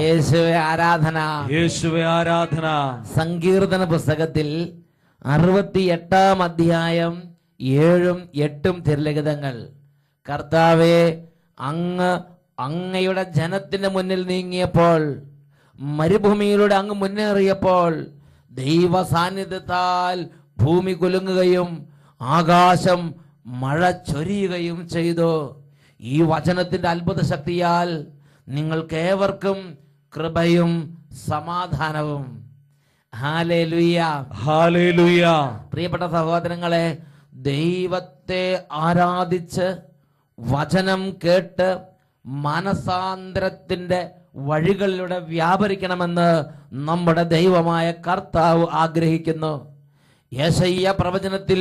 യേശുവെ ആരാധന. യേശുവെ ആരാധന. സങ്കീർത്തന പുസ്തകത്തിൽ അറുപത്തി എട്ടാം അധ്യായം ഏഴും എട്ടും തിരലിഖിതങ്ങൾ. കർത്താവെ അങ്ങ് അങ്ങയുടെ ജനത്തിന്റെ മുന്നിൽ നീങ്ങിയപ്പോൾ മരുഭൂമിയിലൂടെ അങ്ങ് മുന്നേറിയപ്പോൾ ദൈവ സാന്നിധ്യത്താൽ ഭൂമി കുലുങ്ങുകയും ആകാശം മഴ ചൊരിയുകയും ചെയ്തു. ഈ വചനത്തിന്റെ അത്ഭുത ശക്തിയാൽ നിങ്ങൾക്കേവർക്കും കൃപയും സമാധാനവും. പ്രിയപ്പെട്ട സഹോദരങ്ങളെ ദൈവത്തെ ആരാധിച്ച് വചനം കേട്ട് മനസാന്തരത്തിന്റെ വഴികളിലൂടെ വ്യാപരിക്കണമെന്ന് നമ്മുടെ ദൈവമായ കർത്താവ് ആഗ്രഹിക്കുന്നു. യേശയ്യ പ്രവചനത്തിൽ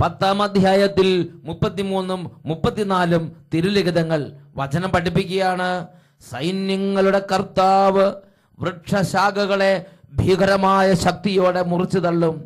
പത്താം അധ്യായത്തിൽ മുപ്പത്തിമൂന്നും മുപ്പത്തിനാലും തിരുലിഖിതങ്ങൾ വചനം പഠിപ്പിക്കുകയാണ്. സൈന്യങ്ങളുടെ കർത്താവ് വൃക്ഷശാഖകളെ ഭീകരമായ ശക്തിയോടെ മുറിച്ചു തള്ളും.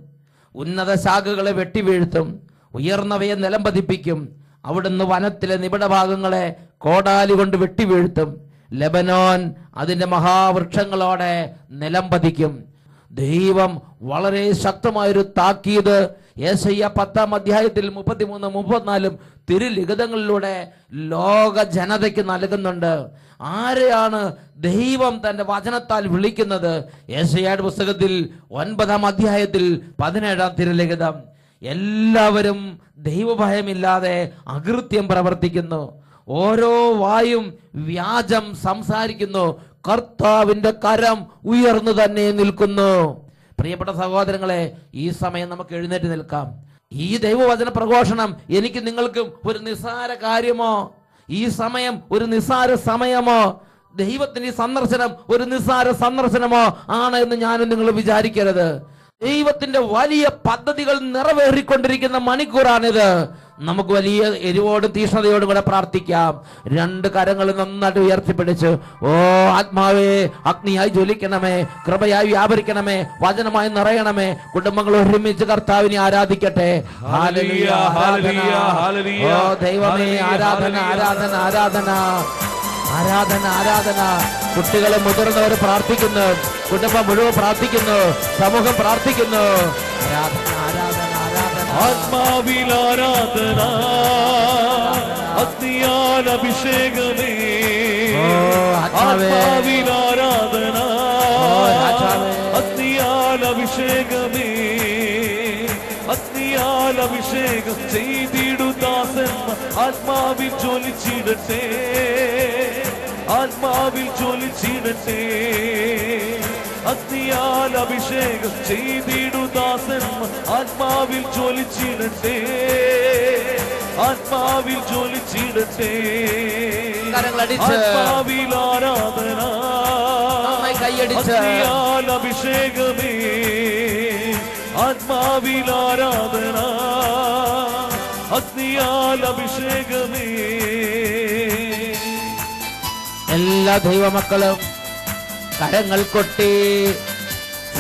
ഉന്നത ശാഖകളെ വെട്ടിവീഴ്ത്തും. ഉയർന്നവയെ നിലം പതിപ്പിക്കും അവിടുന്ന് വനത്തിലെ നിബിഡ ഭാഗങ്ങളെ കോടാലി കൊണ്ട് വെട്ടിവീഴ്ത്തും. ലെബനോൻ അതിന്റെ മഹാവൃക്ഷങ്ങളോടെ നിലം പതിക്കും ദൈവം വളരെ ശക്തമായൊരു താക്കീത് യേശയ്യ പത്താം അധ്യായത്തിൽ മുപ്പത്തിമൂന്ന് മുപ്പത്തിനാലും തിരുലിഖിതങ്ങളിലൂടെ ലോക ജനതയ്ക്ക് നൽകുന്നുണ്ട്. ആരെയാണ് ദൈവം തന്റെ വചനത്താൽ വിളിക്കുന്നത്? യേശയ്യയുടെ പുസ്തകത്തിൽ ഒൻപതാം അധ്യായത്തിൽ പതിനേഴാം തിരുലിഖിതം. എല്ലാവരും ദൈവഭയമില്ലാതെ അകൃത്യം പ്രവർത്തിക്കുന്നു. ഓരോ വായും വ്യാജം സംസാരിക്കുന്നു. കർത്താവിന്റെ കരം ഉയർന്നു തന്നെ നിൽക്കുന്നു. പ്രിയപ്പെട്ട സഹോദരങ്ങളെ ഈ സമയം നമുക്ക് എഴുന്നേറ്റ് നിൽക്കാം. ഈ ദൈവവചന പ്രഘോഷണം എനിക്ക് നിങ്ങൾക്കും ഒരു നിസ്സാര കാര്യമോ? ഈ സമയം ഒരു നിസ്സാര സമയമോ? ദൈവത്തിന്റെ ഈ സന്ദർശനം ഒരു നിസ്സാര സന്ദർശനമോ ആണ് എന്ന് ഞാനും നിങ്ങൾ വിചാരിക്കരുത്. ദൈവത്തിന്റെ വലിയ പദ്ധതികൾ നിറവേറിക്കൊണ്ടിരിക്കുന്ന മണിക്കൂറാണിത്. നമുക്ക് വലിയ എരിവോടും തീഷ്ണതയോടും കൂടെ പ്രാർത്ഥിക്കാം. രണ്ട് കരങ്ങൾ നന്നായിട്ട് ഉയർത്തിപ്പിടിച്ച് ഓ ആത്മാവേ അഗ്നിയായി ജ്വലിക്കണമേ കൃപയായി വ്യാപരിക്കണമേ വചനമായി നിറയണമേ കുടുംബങ്ങൾ ഒരുമിച്ച് കർത്താവിനെ ആരാധിക്കട്ടെ. ഓ ദൈവമേ ആരാധന ആരാധന ആരാധന. ആരാധന ആരാധന. കുട്ടികളെ മുതിർന്നവർ പ്രാർത്ഥിക്കുന്നു. കുടുംബം മുഴുവൻ പ്രാർത്ഥിക്കുന്നു. സമൂഹം പ്രാർത്ഥിക്കുന്നു. ആരാധന ആത്മാവിൽ ആരാധന അഗ്നിയാൽ അഭിഷേകമേ ആത്മാവിൽ ആരാധന. അഗ്നിയാൽ അഭിഷേകമേ അഗ്നിയാൽ അഭിഷേകം ചെയ്തിടു ദാസന്മാർ ആത്മാവിൽ ജ്വലിച്ചിടട്ടെ. ആത്മാവിൽ ജ്വലിച്ചിടട്ടെ. അഗ്നിയാൽ അഭിഷേകം ചെയ്തിടു ദാസന്മാർ ആത്മാവിൽ ജോലിച്ചിടട്ടെ ആത്മാവിൽ ജോലിച്ചിടട്ടെ ആത്മാവിൽ ആരാധന. അഗ്നിയാൽ അഭിഷേകമേ. ആത്മാവിൽ ആരാധന. അഗ്നിയാൽ അഭിഷേകമേ. എല്ലാ ദൈവമക്കളും കരങ്ങൾ കൊട്ടി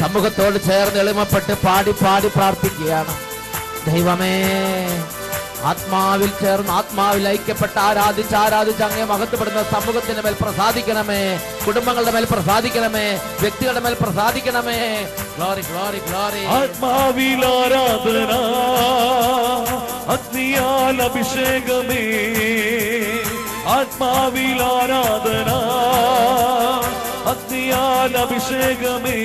സമൂഹത്തോട് ചേർന്ന് എളിമപ്പെട്ട് പാടി പാടി പ്രാർത്ഥിക്കുകയാണ്. ദൈവമേ ആത്മാവിൽ ചേർന്ന് ആത്മാവിൽ ഐക്യപ്പെട്ട് ആരാധിച്ച് ആരാധിച്ച് അങ്ങേ മഹത്വപ്പെടുന്ന സമൂഹത്തിന്റെ മേൽ പ്രസാദിക്കണമേ. കുടുംബങ്ങളുടെ മേൽ പ്രസാദിക്കണമേ. വ്യക്തികളുടെ മേൽ പ്രസാദിക്കണമേ. ഗ്ലോറി ഗ്ലോറി ഗ്ലോറി ആത്മാവിൽ ആരാധന അഗ്നിയാൽ അഭിഷേകമേ. ആത്മാവിൽ ആരാധന അഭിഷേകമേ.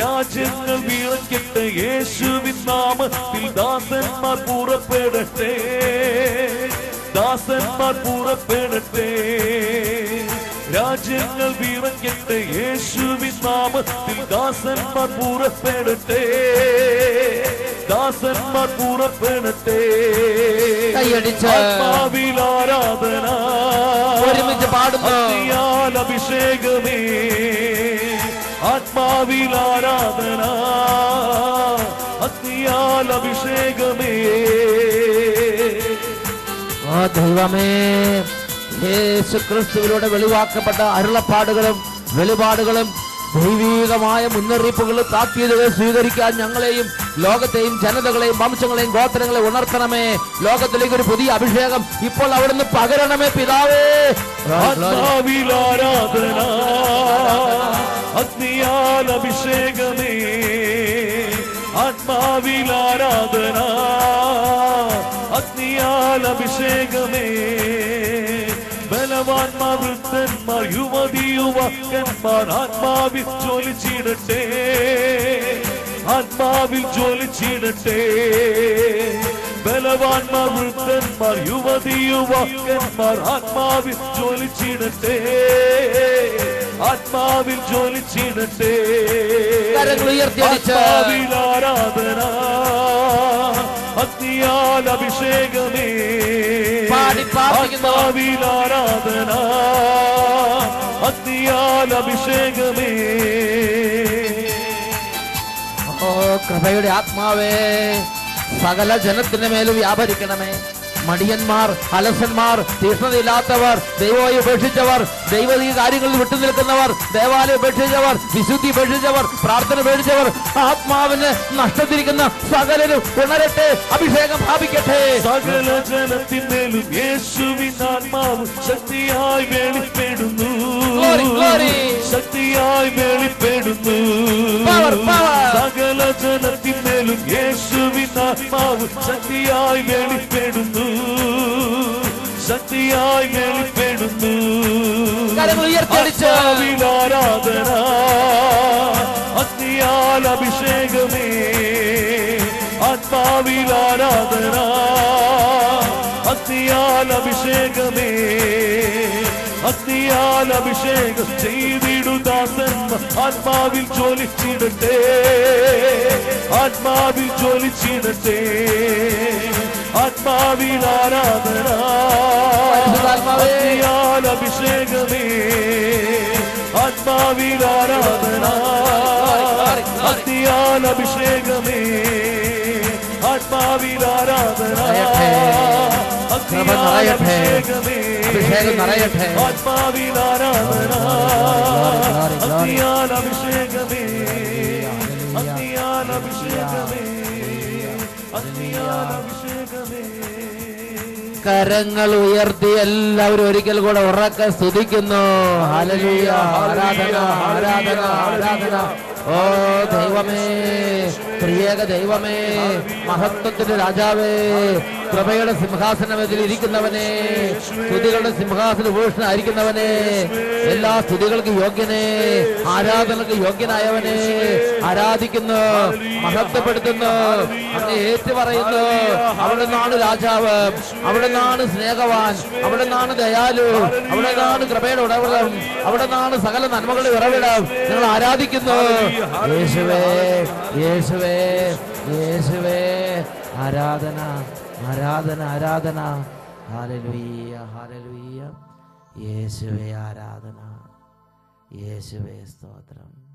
രാജ്യങ്ങൾ വിളക്കട്ടെ യേശുവിൻ നാമത്തിൽ ദാസന്മാർ പുറപ്പെടട്ടെ. ദാസന്മാർ പുറപ്പെടട്ടെ. രാജ്യങ്ങൾ വിറങ്ങട്ടെ യേശുവിൻ നാമത്തിൽ ദാസന്മാർ പുറപ്പെടട്ടെ. ദാസന്മാർ പുറപ്പെടട്ടേ കൈയടിച്ച് ആത്മാവിൽ ആരാധന. ഒരുമിച്ച് പാടുന്നു. അഭിഷേകമേ. ആത്മാവിൽ ആരാധന. അഗ്നിയാൽ അഭിഷേകമേ. ആ ദൈവമേ യേശു ക്രിസ്തുവിലൂടെ വെളിവാക്കപ്പെട്ട അരുളപ്പാടുകളും വെളിപാടുകളും ദൈവീകമായ മുന്നറിയിപ്പുകൾ താക്കീതുകൾ സ്വീകരിക്കാൻ ഞങ്ങളെയും ലോകത്തെയും ജനതകളെയും വംശങ്ങളെയും ഗോത്രങ്ങളെയും ഉണർത്തണമേ. ലോകത്തിലേക്ക് ഒരു പുതിയ അഭിഷേകം ഇപ്പോൾ അവിടുന്ന് പകരണമേ പിതാവേ. ആരാധന അഗ്നിയാൽ അഭിഷേകമേ. ആത്മാവിൽ ആരാധന അഗ്നിയാൽ അഭിഷേകമേ. ബലവാന്മാർ വൃദ്ധന്മാർ യുവതി യുവാക്കന്മാർ ആത്മാവിൽ ജ്വലിച്ചിടട്ടെ ആത്മാവിൽ ജ്വലിച്ചിടട്ടെ ബലവാന്മാർ വൃദ്ധന്മാർ യുവതി യുവാക്കന്മാർ ആത്മാവിൽ ജോലി ചെയ്യട്ടെ. ആത്മാവിൽ ആരാധന. അഗ്നിയാൽ അഭിഷേകമേ. ആത്മാവിൽ ആരാധന. അഗ്നിയാൽ അഭിഷേകമേ. ഓ കൃപയുടെ ആത്മാവേ സകല ജനത്തിന് മേലും വ്യാപരിക്കണമേ. മടിയന്മാർ അലസന്മാർ തീഷ്ണതയില്ലാത്തവർ ദൈവമായി ഉപേക്ഷിച്ചവർ ദൈവീയ കാര്യങ്ങളിൽ വിട്ടുനിൽക്കുന്നവർ ദേവാലയം ഉപേക്ഷിച്ചവർ വിശുദ്ധി ഉപേക്ഷിച്ചവർ പ്രാർത്ഥന ഉപേക്ഷിച്ചവർ ആത്മാവിന് നഷ്ടത്തിരിക്കുന്ന സകലരും ഉണരട്ടെ അഭിഷേകം പ്രാപിക്കട്ടെ സകല ജനത്തിന്മേലും യേശുവിൻ ആത്മാവ് ശക്തിയായി വെളിപ്പെടുന്നു. ശക്തിയായി വെളിപ്പെടുന്നു. സകല ജനത്തിന്മേലും യേശുവിൻ ആത്മാവ് ശക്തിയായി വെളിപ്പെടുന്നു ശക്തിയായി. ആത്മാവിൽ ആരാധന അഗ്നിയാൽ അഭിഷേകമേ. ആത്മാവിൽ ആരാധന അഗ്നിയാൽ അഭിഷേകമേ. അഗ്നിയാൽ അഭിഷേകം ചെയ്തിടുദാസൻ ആത്മാവിൽ ജോലിച്ചിടട്ടെ ആത്മാവിൽ ജ്വലിച്ചിടട്ടെ. ആത്മാവിൽ ആരാധന. അഗ്നിയാൽ അഭിഷേകമേ ആത്മാവിൽ ആരാധന അഗ്നിയാൽ അഭിഷേകമേ ആത്മാവിൽ ആരാധന നിറയട്ടെ. അഭിഷേകം നിറയട്ടെ. ആത്മാവിൽ ആരാധന. അഗ്നിയാൽ അഭിഷേകമേ അഗ്നിയാൽ അഭിഷേകമേ അഗ്നിയാൽ കരങ്ങൾ ഉയർത്തി എല്ലാവരും ഒരിക്കൽ കൂടെ ഉറക്കെ സ്തുതിക്കുന്നു. ആരാധന ആരാധന ആരാധന. ഓ ദൈവമേ. ത്രിയേക ദൈവമേ മഹത്വത്തിന്റെ രാജാവേ കൃപയുടെ സിംഹാസനത്തിൽ ഇരിക്കുന്നവനെ സ്തുതികളുടെ സിംഹാസന ഭൂഷണായിരിക്കുന്നവനെ എല്ലാ സ്തുതികൾക്ക് യോഗ്യനെ ആരാധനക്ക് യോഗ്യനായവനെ ആരാധിക്കുന്നു മഹത്വപ്പെടുത്തുന്നു അങ്ങ് ഏറ്റുപറയുന്നു. അവിടെ നിന്നാണ് രാജാവ് അവിടെ നിന്നാണ് സ്നേഹവാൻ അവിടെ നിന്നാണ് ദയാലു അവിടെ നിന്നാണ് കൃപയുടെ ഉടവിടം അവിടെ നിന്നാണ് സകല നന്മകളുടെ ഉറവിടം. നിങ്ങൾ ആരാധിക്കുന്നു. യേശുവേ യേശുവേ യേശുവേ ആരാധന ആരാധന ആരാധന. ഹാലലുയ്യ ഹാലലുയ്യ യേശുവേ ആരാധന. യേശുവേ സ്തോത്രം.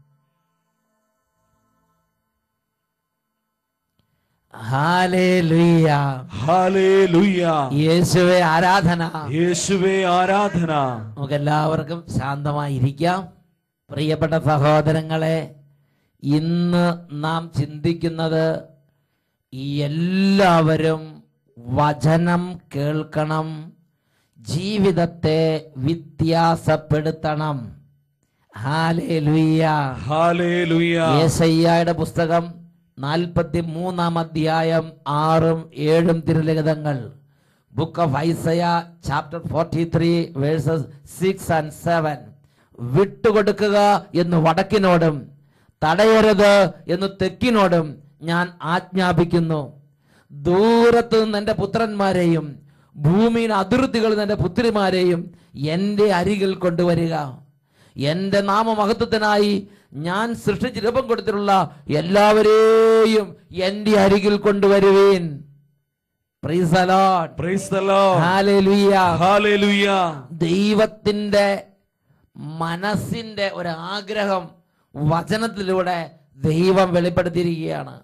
യേശുവേ ആരാധന. യേശുവേ ആരാധന. നമുക്ക് എല്ലാവർക്കും ശാന്തമായിരിക്കാം. പ്രിയപ്പെട്ട സഹോദരങ്ങളെ ഇന്ന് നാം ചിന്തിക്കുന്നത് എല്ലാവരും വചനം കേൾക്കണം ജീവിതത്തെ വ്യത്യാസപ്പെടുത്തണം. യുടെ യേശയ്യായുടെ പുസ്തകം നാൽപ്പത്തി മൂന്നാം അധ്യായം ആറും ഏഴും തിരുലിഖിതങ്ങൾ. Book of Isaiah chapter forty three verses six and seven വിട്ടുകൊടുക്കുക എന്ന് വടക്കിനോടും തടയരുത് എന്ന് തെക്കിനോടും ഞാൻ ആജ്ഞാപിക്കുന്നു. ദൂരത്ത് നിന്ന് എന്റെ പുത്രന്മാരെയും ഭൂമിയുടെ അതിർത്തികളിൽ നിന്ന് എന്റെ പുത്രിമാരെയും എന്റെ അരികിൽ കൊണ്ടുവരിക. എന്റെ നാമമഹത്വത്തിനായി ഞാൻ സൃഷ്ടിച്ച് രൂപം കൊടുത്തിട്ടുള്ള എല്ലാവരെയും എന്റെ അരികിൽ കൊണ്ടുവരുവീൻ. ദൈവത്തിന്റെ മനസ്സിന്റെ ഒരു ആഗ്രഹം വചനത്തിലൂടെ ദൈവം വെളിപ്പെടുത്തിയിരിക്കുകയാണ്.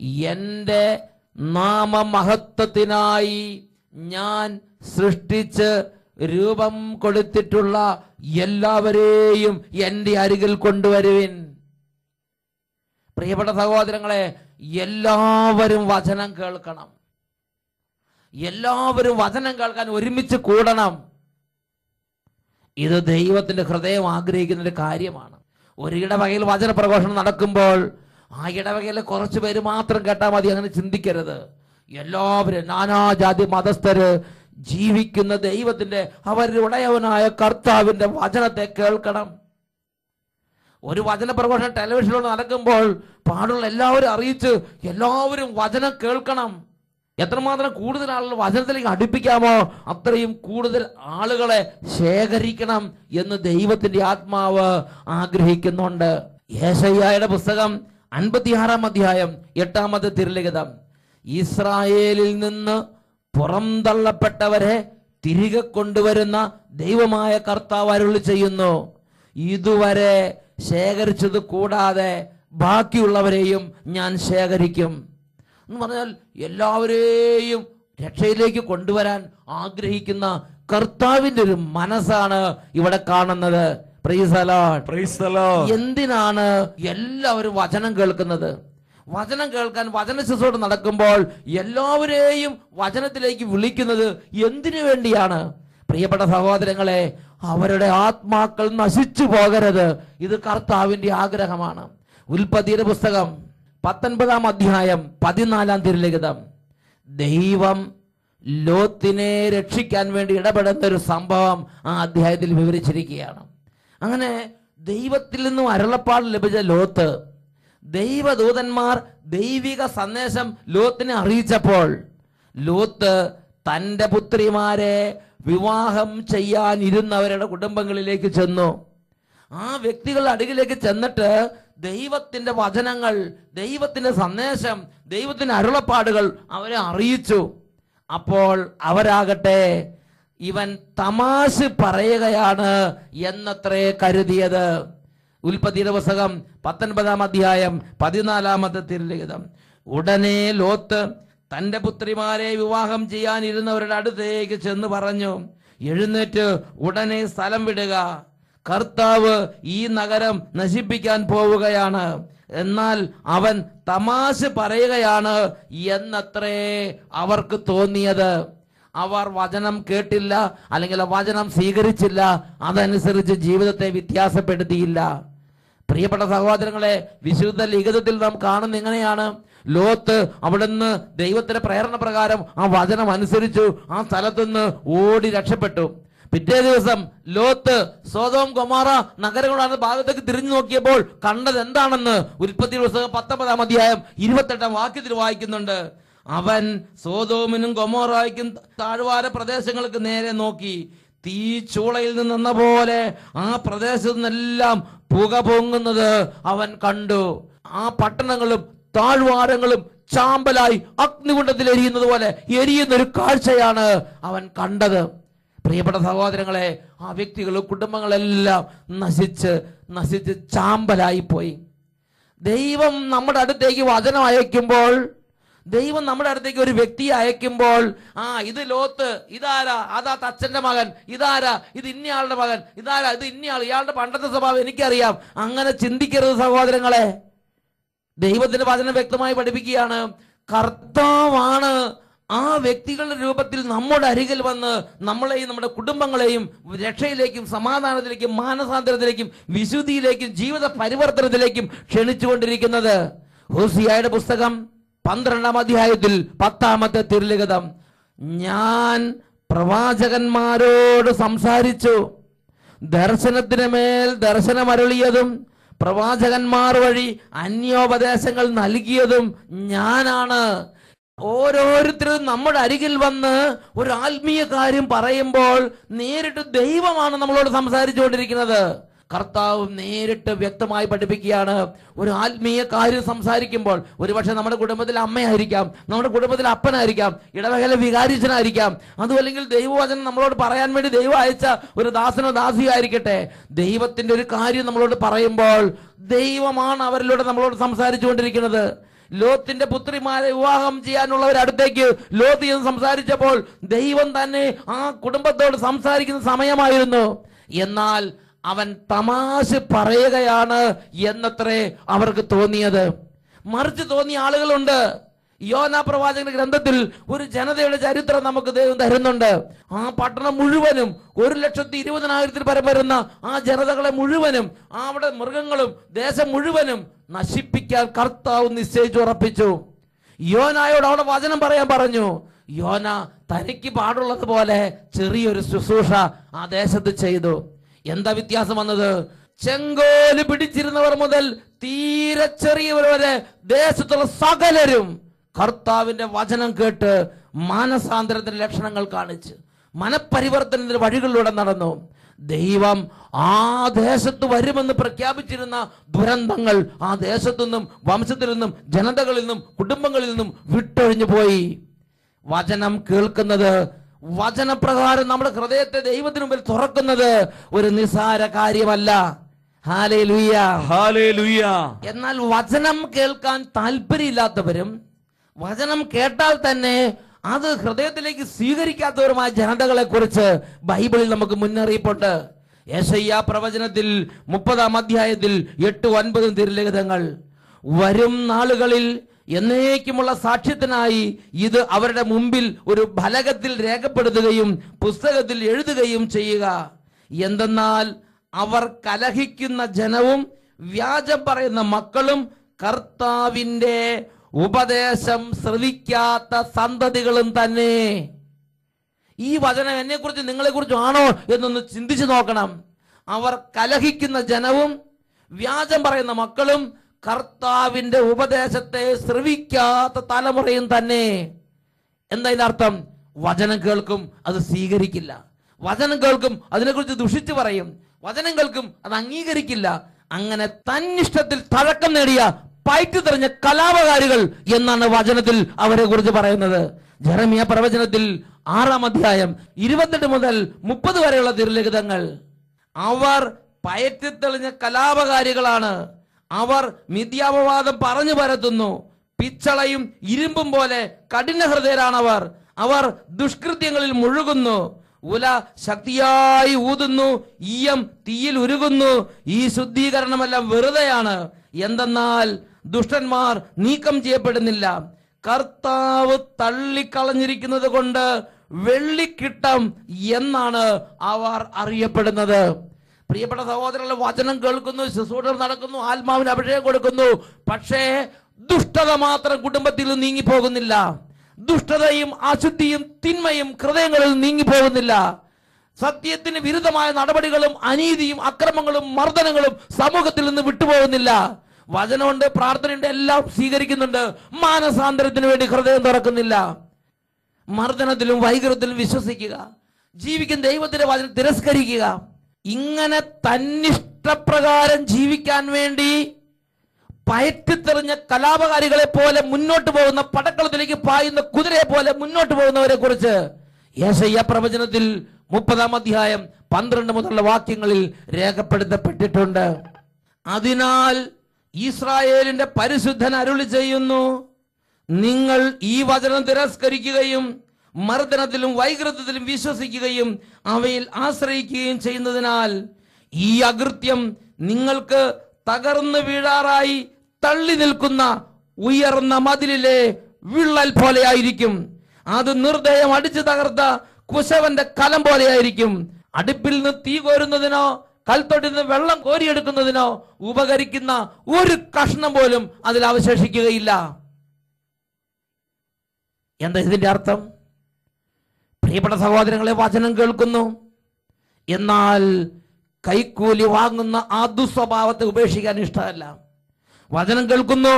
എന്റെ നാമമഹത്വത്തിനായി ഞാൻ സൃഷ്ടിച്ച് രൂപം കൊടുത്തിട്ടുള്ള എല്ലാവരെയും എന്റെ അരികിൽ കൊണ്ടുവരുവിൻ. പ്രിയപ്പെട്ട സഹോദരങ്ങളെ എല്ലാവരും വചനം കേൾക്കണം. എല്ലാവരും വചനം കേൾക്കാൻ ഒരുമിച്ച് കൂടണം. ഇത് ദൈവത്തിന്റെ ഹൃദയം ആഗ്രഹിക്കുന്ന ഒരു കാര്യമാണ്. ഒരു ഇടവകയിൽ വചന പ്രഘോഷണം നടക്കുമ്പോൾ ആ ഇടവകയിലെ കുറച്ച് പേര് മാത്രം കേട്ടാൽ മതി അങ്ങനെ ചിന്തിക്കരുത്. എല്ലാവരും നാനാജാതി മതസ്ഥര് ജീവിക്കുന്ന ദൈവത്തിന്റെ അവരുടെ ഉടയവനായ കർത്താവിന്റെ വചനത്തെ കേൾക്കണം. ഒരു വചന പ്രഘോഷണം ടെലിവിഷനിലൂടെ നടക്കുമ്പോൾ പാടുള്ള എല്ലാവരും അറിയിച്ച് എല്ലാവരും വചനം കേൾക്കണം. എത്രമാത്രം കൂടുതൽ ആളുകൾ വചനത്തിലേക്ക് അടുപ്പിക്കാമോ അത്രയും കൂടുതൽ ആളുകളെ ശേഖരിക്കണം എന്ന് ദൈവത്തിന്റെ ആത്മാവ് ആഗ്രഹിക്കുന്നുണ്ട്. യേശയ്യായുടെ പുസ്തകം അൻപത്തിയാറാം അധ്യായം എട്ടാമത്തെ തിരുലിഖിതം. ഇസ്രായേലിൽ നിന്ന് പുറന്തള്ളപ്പെട്ടവരെ തിരികെ കൊണ്ടുവരുന്ന ദൈവമായ കർത്താവ് അരുളി ചെയ്യുന്നു. ഇതുവരെ ശേഖരിച്ചത് കൂടാതെ ബാക്കിയുള്ളവരെയും ഞാൻ ശേഖരിക്കും. എന്ന് പറഞ്ഞാൽ എല്ലാവരെയും രക്ഷയിലേക്ക് കൊണ്ടുവരാൻ ആഗ്രഹിക്കുന്ന കർത്താവിന്റെ ഒരു മനസ്സാണ് ഇവിടെ കാണുന്നത്. എന്തിനാണ് എല്ലാവരും വചനം കേൾക്കുന്നത്? വചനം കേൾക്കാൻ വചന ശുശ്രൂഷ നടക്കുമ്പോൾ എല്ലാവരെയും വചനത്തിലേക്ക് വിളിക്കുന്നത് എന്തിനു വേണ്ടിയാണ്? പ്രിയപ്പെട്ട സഹോദരങ്ങളെ അവരുടെ ആത്മാക്കൾ നശിച്ചു പോകരുത്. ഇത് കർത്താവിന്റെ ആഗ്രഹമാണ്. ഉൽപ്പത്തിയുടെ പുസ്തകം പത്തൊൻപതാം അധ്യായം പതിനാലാം തിരുലിഖിതം. ദൈവം ലോത്തിനെ രക്ഷിക്കാൻ വേണ്ടി ഇടപെടുന്ന ഒരു സംഭവം ആ അധ്യായത്തിൽ വിവരിച്ചിരിക്കുകയാണ്. അങ്ങനെ ദൈവത്തിൽ നിന്നും അരുളപ്പാട് ലഭിച്ച ലോത്ത് ദൈവദൂതന്മാർ ദൈവിക സന്ദേശം ലോത്തിനെ അറിയിച്ചപ്പോൾ ലോത്ത് തന്റെ പുത്രിമാരെ വിവാഹം ചെയ്യാൻ ഇരുന്നവരുടെ കുടുംബങ്ങളിലേക്ക് ചെന്നു. ആ വ്യക്തികളുടെ അടുകിലേക്ക് ചെന്നിട്ട് ദൈവത്തിന്റെ വചനങ്ങൾ ദൈവത്തിന്റെ സന്ദേശം ദൈവത്തിന്റെ അരുളപ്പാടുകൾ അവരെ അറിയിച്ചു. അപ്പോൾ അവരാകട്ടെ ഇവൻ തമാശ പറയുകയാണ് എന്നത്രേ കരുതിയത്. ഉൽപ്പത്തിയുടെ പുസ്തകം പത്തൊൻപതാം അധ്യായം പതിനാലാമത്തെ തിരുലിഖിതം ഉടനെ ലോത്ത് തന്റെ പുത്രിമാരെ വിവാഹം ചെയ്യാനിരുന്നവരുടെ അടുത്തേക്ക് ചെന്ന് പറഞ്ഞു എഴുന്നേറ്റ് ഉടനെ സ്ഥലം വിടുക. കർത്താവ് ഈ നഗരം നശിപ്പിക്കാൻ പോവുകയാണ്. എന്നാൽ അവൻ തമാശ പറയുകയാണ് എന്നത്രേ അവർക്ക് തോന്നിയത്. അവർ വചനം കേട്ടില്ല അല്ലെങ്കിൽ വചനം സ്വീകരിച്ചില്ല അതനുസരിച്ച് ജീവിതത്തെ വ്യത്യാസപ്പെടുത്തിയില്ല. പ്രിയപ്പെട്ട സഹോദരങ്ങളെ വിശുദ്ധ ലിഖിതത്തിൽ നാം കാണുന്ന എങ്ങനെയാണ് ലോത്ത് അവിടുന്ന് ദൈവത്തിന്റെ പ്രേരണ പ്രകാരം ആ വചനം അനുസരിച്ചു ആ സ്ഥലത്തുനിന്ന് ഓടി രക്ഷപ്പെട്ടു. പിറ്റേ ദിവസം ലോത്ത് സോതോം കൊമാറ നഗരങ്ങളാണ് ഭാഗത്തേക്ക് തിരിഞ്ഞു നോക്കിയപ്പോൾ കണ്ടത് എന്താണെന്ന് ഉൽപ്പത്തി പുസ്തകം പത്തൊമ്പതാം അധ്യായം ഇരുപത്തെട്ടാം വാക്യത്തിൽ വായിക്കുന്നുണ്ട്. അവൻ സോതോമിനും കൊമോറായ്ക്കും താഴ്വാര പ്രദേശങ്ങൾക്ക് നേരെ നോക്കി. തീ ചൂളയിൽ നിന്നെന്ന പോലെ ആ പ്രദേശത്തു നിന്നെല്ലാം പുക പൊങ്ങുന്നത് അവൻ കണ്ടു. ആ പട്ടണങ്ങളും താഴ്വാരങ്ങളും ചാമ്പലായി അഗ്നികുണ്ടത്തിൽ എരിയുന്നത് പോലെ എരിയുന്ന ഒരു കാഴ്ചയാണ് അവൻ കണ്ടത്. പ്രിയപ്പെട്ട സഹോദരങ്ങളെ ആ വ്യക്തികൾ കുടുംബങ്ങളെല്ലാം നശിച്ച് നശിച്ച് ചാമ്പലായി പോയി ദൈവം നമ്മുടെ അടുത്തേക്ക് വചനം അയക്കുമ്പോൾ ദൈവം നമ്മുടെ അടുത്തേക്ക് ഒരു വ്യക്തിയെ അയക്കുമ്പോൾ ആ ഇത് ലോത്ത് ഇതാരാ? അതാ തച്ചന്റെ മകൻ ഇതാരാ? ഇത് ഇന്നയാളുടെ മകൻ ഇതാരാ? ഇത് ഇന്നയാൾ ഇയാളുടെ പണ്ടത്തെ സ്വഭാവം എനിക്കറിയാം. അങ്ങനെ ചിന്തിക്കരുത് സഹോദരങ്ങളെ. ദൈവത്തിന്റെ വചനം വ്യക്തമായി പഠിപ്പിക്കുകയാണ്. കർത്താവാണ് ആ വ്യക്തികളുടെ രൂപത്തിൽ നമ്മുടെ അരികിൽ വന്ന് നമ്മളെയും നമ്മുടെ കുടുംബങ്ങളെയും രക്ഷയിലേക്കും സമാധാനത്തിലേക്കും മാനസാന്തരത്തിലേക്കും വിശുദ്ധിയിലേക്കും ജീവിത പരിവർത്തനത്തിലേക്കും ക്ഷണിച്ചുകൊണ്ടിരിക്കുന്നത്. ഹോസിയായുടെ പുസ്തകം പന്ത്രണ്ടാം അധ്യായത്തിൽ പത്താമത്തെ തിരുലിഖിതം. ഞാൻ പ്രവാചകന്മാരോട് സംസാരിച്ചു. ദർശനത്തിന് മേൽ ദർശനമരുളിയതും പ്രവാചകന്മാർ വഴി അന്യോപദേശങ്ങൾ നൽകിയതും ഞാനാണ്. ഓരോരുത്തരും നമ്മുടെ അരികിൽ വന്ന് ഒരു ആത്മീയ കാര്യം പറയുമ്പോൾ നേരിട്ട് ദൈവമാണ് നമ്മളോട് സംസാരിച്ചുകൊണ്ടിരിക്കുന്നത്. കർത്താവ് നേരിട്ട് വ്യക്തമായി പഠിപ്പിക്കുകയാണ്. ഒരു ആത്മീയ കാര്യം സംസാരിക്കുമ്പോൾ ഒരുപക്ഷെ നമ്മുടെ കുടുംബത്തിൽ അമ്മയായിരിക്കാം നമ്മുടെ കുടുംബത്തിൽ അപ്പനായിരിക്കാം ഇടവകയിലെ വികാരിച്ചനായിരിക്കാം അതുമല്ലെങ്കിൽ ദൈവവചനം നമ്മളോട് പറയാൻ വേണ്ടി ദൈവം അയച്ച ഒരു ദാസനോ ദാസിയോ ആയിരിക്കട്ടെ ദൈവത്തിന്റെ ഒരു കാര്യം നമ്മളോട് പറയുമ്പോൾ ദൈവമാണ് അവരിലൂടെ നമ്മളോട് സംസാരിച്ചുകൊണ്ടിരിക്കുന്നത്. ലോത്തിന്റെ പുത്രിമാരെ വിവാഹം ചെയ്യാനുള്ളവരടുത്തേക്ക് ലോത്ത് എന്ന് സംസാരിച്ചപ്പോൾ ദൈവം തന്നെ ആ കുടുംബത്തോട് സംസാരിക്കുന്ന സമയമായിരുന്നു. എന്നാൽ അവൻ തമാശ പറയുകയാണ് എന്നത്രേ അവർക്ക് തോന്നിയത്. മറിച്ച് തോന്നിയ ആളുകളുണ്ട്. യോന പ്രവാചകന്റെ ഗ്രന്ഥത്തിൽ ഒരു ജനതയുടെ ചരിത്രം നമുക്ക് ദൈവം തരുന്നുണ്ട്. ആ പട്ടണം മുഴുവനും ഒരു ലക്ഷത്തി ഇരുപതിനായിരത്തിൽ പരം വരുന്ന ആ ജനതകളെ മുഴുവനും അവിടെ മൃഗങ്ങളും ദേശം മുഴുവനും നശിപ്പിക്കാൻ കർത്താവ് നിശ്ചയിച്ചു ഉറപ്പിച്ചു. യോനായോട് അവിടെ വചനം പറയാൻ പറഞ്ഞു യോന തനിക്ക് പാടുള്ളത് പോലെ ചെറിയൊരു ശുശ്രൂഷ ആ ദേശത്ത് ചെയ്തു. എന്താ വ്യത്യാസം വന്നത്? ചെങ്കോൽ പിടിച്ചിരുന്നവർ മുതൽ തീരെ ചെറിയവർ വരെ ദേശത്തുള്ള സകലരും കർത്താവിന്റെ വചനം കേട്ട് മാനസാന്തരത്തിന്റെ ലക്ഷണങ്ങൾ കാണിച്ച് മനപരിവർത്തനത്തിന്റെ വഴികളിലൂടെ നടന്നു. ദൈവം ആ ദേശത്ത് വരുമെന്ന് പ്രഖ്യാപിച്ചിരുന്ന ദുരന്തങ്ങൾ ആ ദേശത്തു നിന്നും വംശത്തിൽ നിന്നും ജനതകളിൽ നിന്നും കുടുംബങ്ങളിൽ നിന്നും വിട്ടൊഴിഞ്ഞു പോയി. വചനം കേൾക്കുന്നത് വചനപ്രകാരം നമ്മുടെ ഹൃദയത്തെ ദൈവത്തിന് മുമ്പിൽ തുറക്കുന്നത് ഒരു നിസാര കാര്യമല്ല. എന്നാൽ വചനം കേൾക്കാൻ താല്പര്യമില്ലാത്തവരും വചനം കേട്ടാൽ തന്നെ അത് ഹൃദയത്തിലേക്ക് സ്വീകരിക്കാത്തവരുമായ ജനതകളെ കുറിച്ച് ബൈബിളിൽ നമുക്ക് മുന്നറിയിപ്പുണ്ട്. യേശയ്യ പ്രവചനത്തിൽ മുപ്പതാം അധ്യായത്തിൽ എട്ട് ഒൻപതും തിരുലിഖിതങ്ങൾ. വരും നാളുകളിൽ എന്നേക്കുമുള്ള സാക്ഷ്യത്തിനായി ഇത് അവരുടെ മുമ്പിൽ ഒരു ഫലകത്തിൽ രേഖപ്പെടുത്തുകയും പുസ്തകത്തിൽ എഴുതുകയും ചെയ്യുക. എന്തെന്നാൽ അവർ കലഹിക്കുന്ന ജനവും വ്യാജം പറയുന്ന മക്കളും കർത്താവിന്റെ ഉപദേശം ശ്രവിക്കാത്ത സന്തതികളും തന്നെ. ഈ വചനം എന്നെ കുറിച്ച് നിങ്ങളെ കുറിച്ചും ആണോ എന്നൊന്ന് ചിന്തിച്ചു നോക്കണം. അവർ കലഹിക്കുന്ന ജനവും വ്യാജം പറയുന്ന മക്കളും കർത്താവിന്റെ ഉപദേശത്തെ ശ്രവിക്കാത്ത തലമുറയും തന്നെ. എന്താ ഇതിനർത്ഥം വചനം കേൾക്കും അത് സ്വീകരിക്കില്ല. വചനം കേൾക്കും അതിനെക്കുറിച്ച് ദുഷിച്ചു പറയും. വചനം കേൾക്കും അത് അംഗീകരിക്കില്ല. അങ്ങനെ തന്നിഷ്ടത്തിൽ തഴക്കം നേടിയ പയറ്റു തെറിഞ്ഞ കലാപകാരികൾ എന്നാണ് വചനത്തിൽ അവരെ കുറിച്ച് പറയുന്നത്. ജെറമിയ പ്രവചനത്തിൽ ആറാം അധ്യായം ഇരുപത്തെട്ട് മുതൽ മുപ്പത് വരെയുള്ള തിരുലിഖിതങ്ങൾ. അവർ പയറ്റി പയറ്റിത്തെളിഞ്ഞ കലാപകാരികളാണ്. അവർ മിഥ്യാപവാദം പറഞ്ഞു പരത്തുന്നു. പിച്ചളയും ഇരുമ്പും പോലെ കഠിന ഹൃദയരാണവർ. അവർ ദുഷ്കൃത്യങ്ങളിൽ മുഴുകുന്നു. ഉല ശക്തിയായി ഊതുന്നു. ഈയം തീയിൽ ഉരുകുന്നു. ഈ ശുദ്ധീകരണമെല്ലാം വെറുതെയാണ്. എന്തെന്നാൽ ദുഷ്ടന്മാർ നീക്കം ചെയ്യപ്പെടുന്നില്ല. കർത്താവ് തള്ളിക്കളഞ്ഞിരിക്കുന്നത് കൊണ്ട് വെള്ളിക്കിട്ടം എന്നാണ് അവർ അറിയപ്പെടുന്നത്. പ്രിയപ്പെട്ട സഹോദരങ്ങളെ വചനം കേൾക്കുന്നു ശുശ്രൂഷ നടക്കുന്നു ആത്മാവിന് അഭിഷേകം കൊടുക്കുന്നു. പക്ഷേ ദുഷ്ടത മാത്രം കുടുംബത്തിൽ നീങ്ങിപ്പോകുന്നില്ല. ദുഷ്ടതയും അശുദ്ധിയും തിന്മയും ഹൃദയങ്ങളിൽ നീങ്ങിപ്പോകുന്നില്ല. സത്യത്തിന് വിരുദ്ധമായ നടപടികളും അനീതിയും അക്രമങ്ങളും മർദ്ദനങ്ങളും സമൂഹത്തിൽ നിന്ന് വിട്ടുപോകുന്നില്ല. വചനമുണ്ട് പ്രാർത്ഥനയുണ്ട് എല്ലാം സ്വീകരിക്കുന്നുണ്ട്. മാനസാന്തരത്തിന് വേണ്ടി ഹൃദയം തുറക്കുന്നില്ല. മർദ്ദനത്തിലും വൈകൃതത്തിലും വിശ്വസിക്കുക. ജീവിക്കുന്ന ദൈവത്തിന്റെ വചനം തിരസ്കരിക്കുക. ഇങ്ങനെ തന്നിഷ്ടപ്രകാരം ജീവിക്കാൻ വേണ്ടി പയറ്റിത്തെറിഞ്ഞ കലാപകാരികളെ പോലെ മുന്നോട്ട് പോകുന്ന പടക്കളത്തിലേക്ക് പായുന്ന കുതിരയെ പോലെ മുന്നോട്ട് പോകുന്നവരെ കുറിച്ച് യേശയ്യ പ്രവചനത്തിൽ മുപ്പതാം അധ്യായം പന്ത്രണ്ട് മുതലുള്ള വാക്യങ്ങളിൽ രേഖപ്പെടുത്തപ്പെട്ടിട്ടുണ്ട്. അതിനാൽ ഇസ്രായേലിന്റെ പരിശുദ്ധൻ അരുളി ചെയ്യുന്നു. നിങ്ങൾ ഈ വചനം തിരസ്കരിക്കുകയും മർദ്ദനത്തിലും വൈകൃതത്തിലും വിശ്വസിക്കുകയും അവയിൽ ആശ്രയിക്കുകയും ചെയ്യുന്നതിനാൽ ഈ അകൃത്യം നിങ്ങൾക്ക് തകർന്നു വീഴാറായി തള്ളി നിൽക്കുന്ന ഉയർന്ന മതിലിലെ വിള്ളൽ പോലെയായിരിക്കും അത് നിർദ്ദയം അടിച്ചു തകർത്ത കുശവന്റെ കലം പോലെയായിരിക്കും അടുപ്പിൽ നിന്ന് തീ കോരുന്നതിനോ കൽത്തൊട്ടിൽ നിന്ന് വെള്ളം കോരിയെടുക്കുന്നതിനോ ഉപകരിക്കുന്ന ഒരു കഷ്ണം പോലും അതിൽ അവശേഷിക്കുകയില്ല. എന്താ ഇതിന്റെ അർത്ഥം? പ്രിയപ്പെട്ട സഹോദരങ്ങളെ വചനം കേൾക്കുന്നു. എന്നാൽ കൈക്കൂലി വാങ്ങുന്ന ആ ദുസ്വഭാവത്തെ ഉപേക്ഷിക്കാൻ ഇഷ്ടമല്ല. വചനം കേൾക്കുന്നു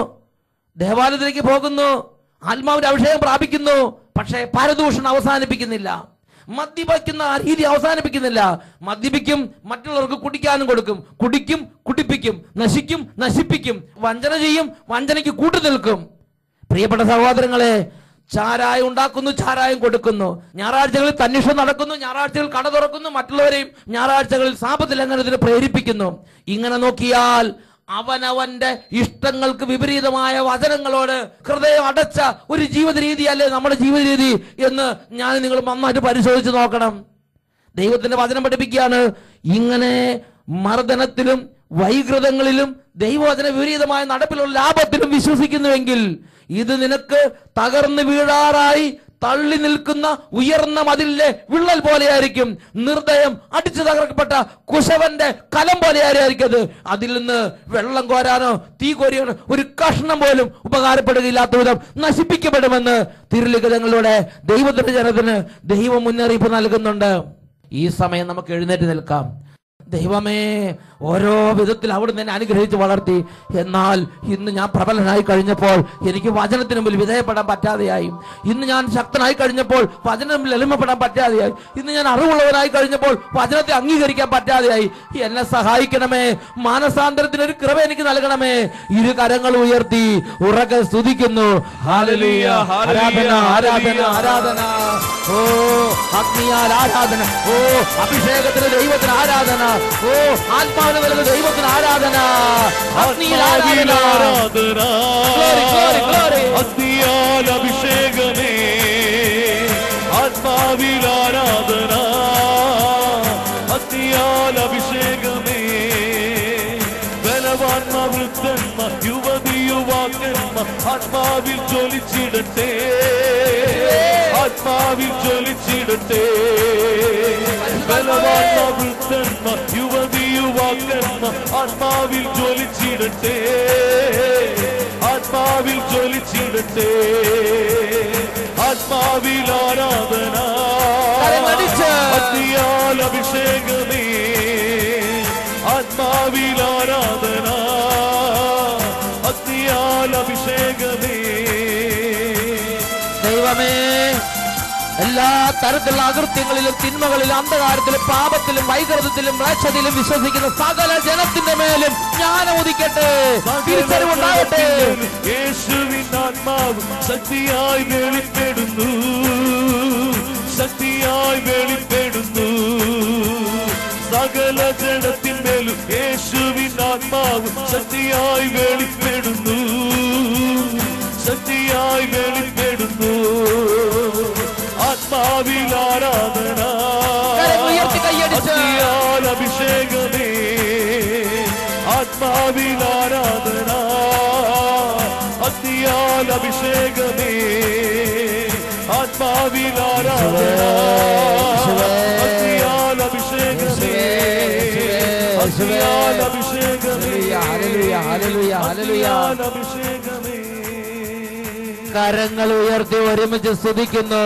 ദേവാലയത്തിലേക്ക് പോകുന്നു ആത്മാവിന്റെ അഭിഷേകം പ്രാപിക്കുന്നു പക്ഷേ പരദൂഷണം അവസാനിപ്പിക്കുന്നില്ല. മദ്യപിക്കുന്ന ആ രീതി അവസാനിപ്പിക്കുന്നില്ല. മദ്യപിക്കും മറ്റുള്ളവർക്ക് കുടിക്കാനും കൊടുക്കും. കുടിക്കും കുടിപ്പിക്കും നശിക്കും നശിപ്പിക്കും. വഞ്ചന ചെയ്യും വഞ്ചനയ്ക്ക് കൂട്ടു നിൽക്കും. പ്രിയപ്പെട്ട സഹോദരങ്ങളെ ചാരായം ഉണ്ടാക്കുന്നു ചാരായം കൊടുക്കുന്നു. ഞായറാഴ്ചകളിൽ തന്നിഷം നടക്കുന്നു ഞായറാഴ്ചകൾ കട തുറക്കുന്നു മറ്റുള്ളവരെയും ഞായറാഴ്ചകളിൽ സാമ്പത്തിക ലംഘനത്തിന് പ്രേരിപ്പിക്കുന്നു. ഇങ്ങനെ നോക്കിയാൽ അവനവന്റെ ഇഷ്ടങ്ങൾക്ക് വിപരീതമായ വചനങ്ങളോട് ഹൃദയം അടച്ച ഒരു ജീവിത രീതിയല്ലേ നമ്മുടെ ജീവിത രീതി എന്ന് ഞാൻ നിങ്ങൾ നന്നായിട്ട് പരിശോധിച്ച് നോക്കണം. ദൈവത്തിന്റെ വചനം പഠിപ്പിക്കുകയാണ്. ഇങ്ങനെ മർദ്ദനത്തിലും വൈകൃതങ്ങളിലും ദൈവവചന വിപരീതമായ നടപ്പിലുള്ള ലാഭത്തിലും വിശ്വസിക്കുന്നുവെങ്കിൽ ഇത് നിനക്ക് തകർന്നു വീഴാറായി തള്ളി നിൽക്കുന്ന ഉയർന്ന മതിലിലെ വിള്ളൽ പോലെയായിരിക്കും. നിർദ്ദയം അടിച്ചു തകർക്കപ്പെട്ട കുശവന്റെ കലം പോലെയായിരിക്കും അത്. അതിൽ നിന്ന് വെള്ളം കോരാനോ തീ കോരിയാനോ ഒരു കഷ്ണം പോലും ഉപകാരപ്പെടുകയില്ലാത്ത വിധം നശിപ്പിക്കപ്പെടുമെന്ന് തിരുലിഖിതങ്ങളിലൂടെ ദൈവത്തിന്റെ ജനത്തിന് ദൈവം മുന്നറിയിപ്പ് നൽകുന്നുണ്ട്. ഈ സമയം നമുക്ക് എഴുന്നേറ്റ് നിൽക്കാം. ദൈവമേ ഓരോ വിധത്തിൽ അവിടുന്ന് എന്നെ അനുഗ്രഹിച്ച് വളർത്തി. എന്നാൽ ഇന്ന് ഞാൻ പ്രബലനായി കഴിഞ്ഞപ്പോൾ എനിക്ക് വചനത്തിന് മുമ്പിൽ വിധേയപ്പെടാൻ പറ്റാതെയായി. ഇന്ന് ഞാൻ ശക്തനായി കഴിഞ്ഞപ്പോൾ വചനം മുമ്പിൽ എളിമപ്പെടാൻ പറ്റാതെയായി. ഇന്ന് ഞാൻ അറിവുള്ളവനായി കഴിഞ്ഞപ്പോൾ വചനത്തെ അംഗീകരിക്കാൻ പറ്റാതെയായി. എന്നെ സഹായിക്കണമേ മാനസാന്തരത്തിന് ഒരു കൃപ എനിക്ക് നൽകണമേ. ഇരു കരങ്ങൾ ഉയർത്തി ഉറക്കെ സ്തുതിക്കുന്നു. ആരാധന ആരാധന ആരാധന. ഓ അഗ്നിയാൽ ആരാധന. ഓ അഭിഷേകത്തിന് ദൈവത്തിന് ആരാധന. ഓ ആത്മാവിന് നൽകുന്ന ദൈവത്തിന് ആരാധന. അഗ്നിയിൽ ആരാധന. അഭിഷേകമേ. ആത്മാവിൽ ആത്മാവിൽ ജ്വലിച്ചിടട്ടെ. ആത്മാവിൽ ജ്വലിച്ചിടട്ടെ. ബലവാന്മ വൃദ്ധന്മ യുവതി യുവാക്കന്മ ആത്മാവിൽ ജ്വലിച്ചിടട്ടെ. ആത്മാവിൽ ജ്വലിച്ചിടട്ടെ. ആത്മാവിൽ ആരാധന. അഭിഷേകമേ. ആത്മാവിൽ ആരാധന. എല്ലാ തരത്തിലുള്ള അകൃത്യങ്ങളിലും തിന്മകളിലും അന്ധകാരത്തിലും പാപത്തിലും വൈകൃതത്തിലും മ്ലേച്ഛതയിലും വിശ്വസിക്കുന്ന സകല ജനത്തിന്റെ മേലും ജ്ഞാനം ഉദിക്കട്ടെ തിരിച്ചറിവുണ്ടാകട്ടെ ശക്തിയായി വെളിപ്പെടുന്നു. ശക്തിയായി വെളിപ്പെടുന്നു. സകല ജനത്തിന്മേലും യേശുവിൻ ആത്മാവ് ശക്തിയായി വെളിപ്പെടുന്നു. ശക്തിയായി വെളിപ്പെടുന്നു ആത്മാവിൽ ആരാധന കരം ഉയർത്തി കൈയടിച്ച്. അഗ്നിയാൽ അഭിഷേകമേ ആത്മാവിൽ ആരാധന അഗ്നിയാൽ അഭിഷേകമേ ആത്മാവിൽ ആരാധന അഗ്നിയാൽ അഭിഷേകമേ അഗ്നിയാൽ അഭിഷേകമേ ഹല്ലേലൂയ, ഹല്ലേലൂയ, ഹല്ലേലൂയ. അഗ്നിയാൽ അഭിഷേകമേ കരങ്ങൾ ഉയർത്തി ഒരുമിച്ച് സ്തുതിക്കുന്നു.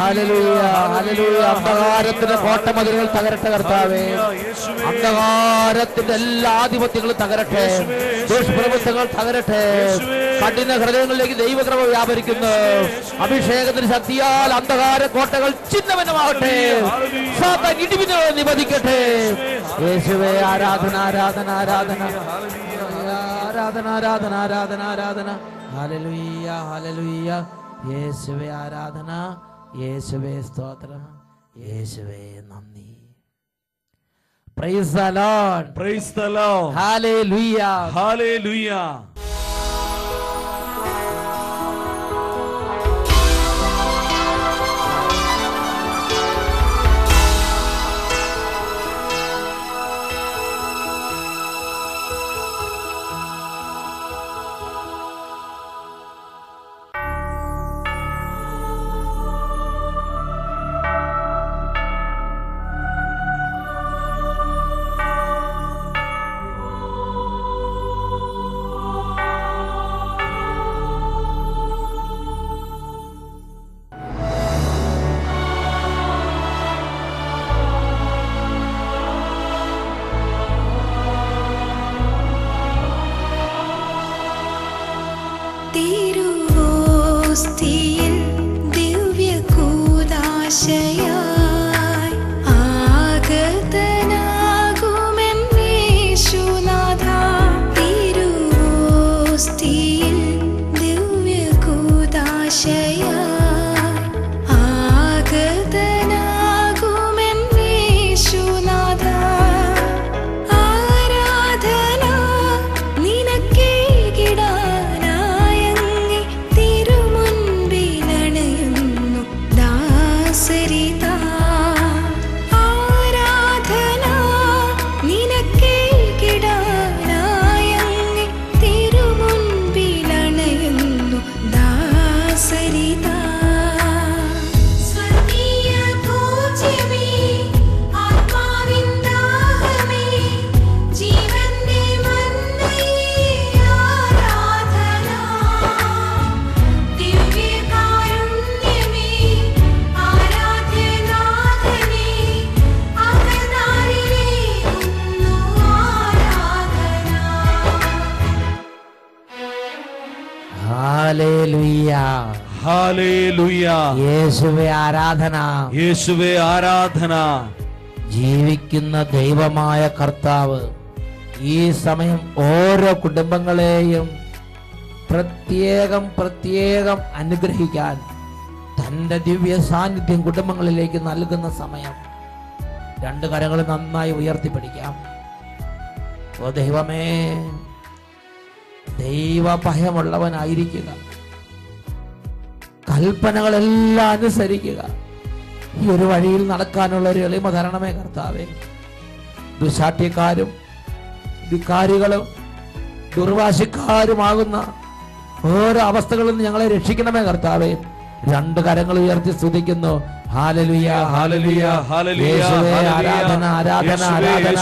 ഹല്ലേലൂയ ഹല്ലേലൂയ അന്ധകാരത്തിന്റെ കോട്ടമതിലുകൾ തകരട്ടെ കർത്താവേ. അന്ധകാരത്തിന്റെ എല്ലാ ആധിപത്യങ്ങളും തകരട്ടെ. ദുഷ്പ്രവൃത്തങ്ങൾ തകരട്ടെ. കഠിന ഹൃദയങ്ങളിലേക്ക് ദൈവക്രമ വ്യാപരിക്കുന്നു. അഭിഷേകത്തിന് ശക്തിയാൽ അന്ധകാര കോട്ടകൾ ചിഹ്നവനമാകട്ടെ സാത്താൻ ഇടിവിന് നിബന്ധിക്കട്ടെ. യേശുവേ. ആരാധന ആരാധന ആരാധന. ആരാധന ആരാധന ആരാധന ആരാധന. ഹല്ലേലൂയ ഹല്ലേലൂയ യേശുവെ ആരാധന യേശുവെ സ്തോത്രം യേശുവെ നന്ദി praise the Lord Praise the Lord. Hallelujah. Hallelujah tiro vos ti യേശുവെ ആരാധന. യേശുവേ ആരാധന. ജീവിക്കുന്ന ദൈവമായ കർത്താവ് ഈ സമയം ഓരോ കുടുംബങ്ങളെയും പ്രത്യേകം പ്രത്യേകം അനുഗ്രഹിക്കാൻ തന്റെ ദിവ്യ സാന്നിധ്യം കുടുംബങ്ങളിലേക്ക് നൽകുന്ന സമയം. രണ്ട് കരങ്ങൾ നന്നായി ഉയർത്തിപ്പിടിക്കാം. ഓ ദൈവമേ ദൈവഭയമുള്ളവനായിരിക്കുക. കൽപ്പനകളെല്ലാം അനുസരിക്കുക. ഈ ഒരു വഴിയിൽ നടക്കാനുള്ള ഒരു എളിമ തരണമേ കർത്താവേ. ദുശാഠ്യക്കാരും ധിക്കാരികളും ദുർവാശിക്കാരുമാകുന്ന ഓരോ അവസ്ഥകളിൽ നിന്ന് ഞങ്ങളെ രക്ഷിക്കണമേ കർത്താവേ. രണ്ട് കരങ്ങൾ ഉയർത്തി സ്തുതിക്കുന്നു. ആരാധന ആരാധന ആരാധന.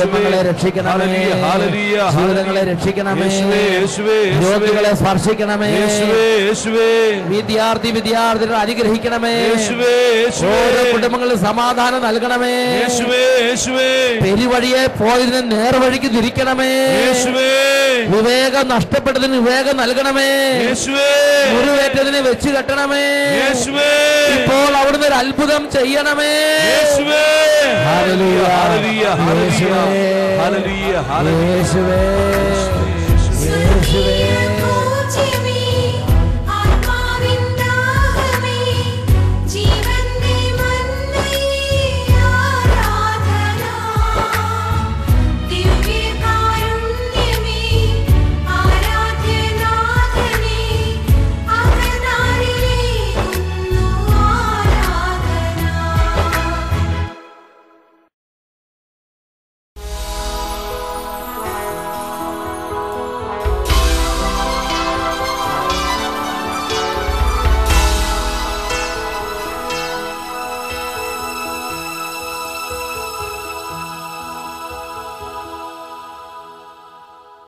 കുടുംബങ്ങളെ രക്ഷിക്കണമേ. ജീവിതങ്ങളെ. രോഗികളെ സ്പർശിക്കണമേ. വിദ്യാർത്ഥി വിദ്യാർത്ഥികളെ അനുഗ്രഹിക്കണമേ. ഓരോ കുടുംബങ്ങളിൽ സമാധാനം നൽകണമേ. പെരുവഴിയെ പോയതിന് നേർവഴിക്ക് തിരിക്കണമേ. വിവേകം നഷ്ടപ്പെട്ടതിന് വിവേകം നൽകണമേ. യേശുവേ. മുറിവേറ്റതിന് വെച്ച് കെട്ടണമേ. ഇപ്പോൾ ഇപ്പോൾ അവിടുന്ന് ഒരു അത്ഭുതം ചെയ്യണമേ. യേശുവേ. ഹല്ലേലൂയ. ഹല്ലേലൂയ ഹല്ലേലൂയ യേശുവേ. ഹല്ലേലൂയ ഹല്ലേലൂയ. യേശുവേ. യേശുവേ.